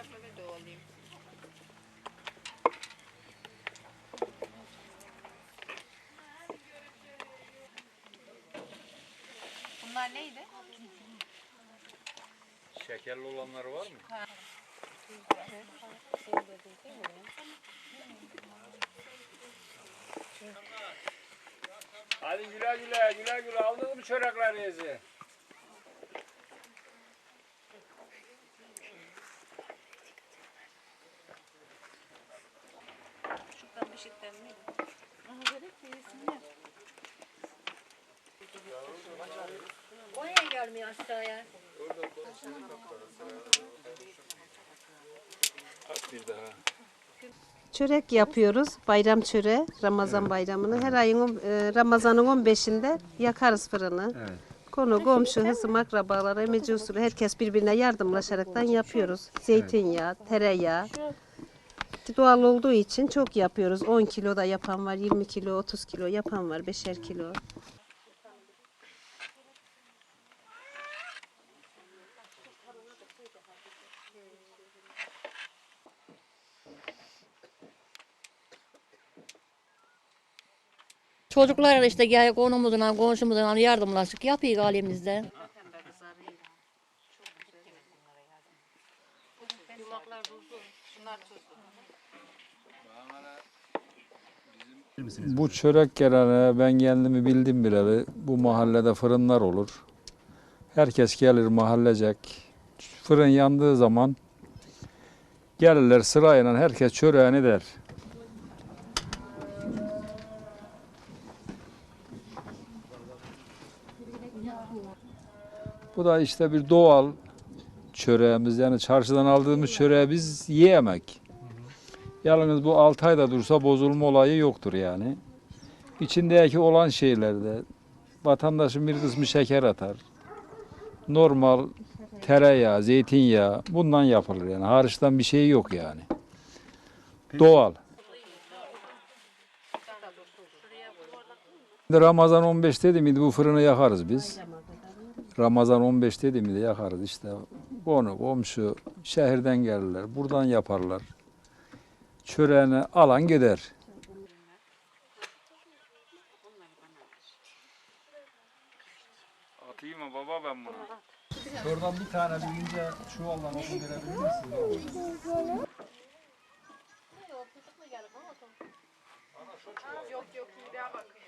Ekmeğimi de alayım. Bunlar neydi? Şekerli olanları var mı? Ha. Hadi güle güle güle güle aldınız mı çöreklerinizi? Şuradan ışıktan neydi? O niye gelmiyor aşağıya? Bir daha. Çörek yapıyoruz. Bayram çöreği. Ramazan bayramını. Her ayın on- e, Ramazan'ın 15'inde yakarız fırını. Evet. Konu, komşu, hısım, akrabalar, emeci usulü herkes birbirine yardımlaşaraktan yapıyoruz. Zeytinyağı, tereyağı. Doğal olduğu için çok yapıyoruz. 10 kilo da yapan var, 20 kilo, 30 kilo yapan var, 5'er kilo. Çocuklar işte gel konumuzdan, komşumuzdan yardımlaşık yapıyor halimizde. Bu çörek gelene ben kendimi bildim bileli bu mahallede fırınlar olur. Herkes gelir mahallecek. Fırın yandığı zaman gelirler sırayla herkes çöreğini der. Bu da işte bir doğal çöreğimiz yani çarşıdan aldığımız çöreği biz yiyemek. Yalnız bu 6 ayda dursa bozulma olayı yoktur yani. İçindeki olan şeylerde vatandaşın bir kısmı şeker atar. Normal tereyağı, zeytinyağı bundan yapılır yani. Hariçten bir şey yok yani. Doğal. Ramazan 15 dedi miydi bu fırını yakarız biz. Ramazan 15 dedi miydi yakarız işte. Konu, komşu, şehirden gelirler. Buradan yaparlar çöreğini alan gider. Atayım mı baba ben bunu? Şuradan bir tane bilince çuvaldan okun verebilir misin? Yok yok iyi daha bakıyor.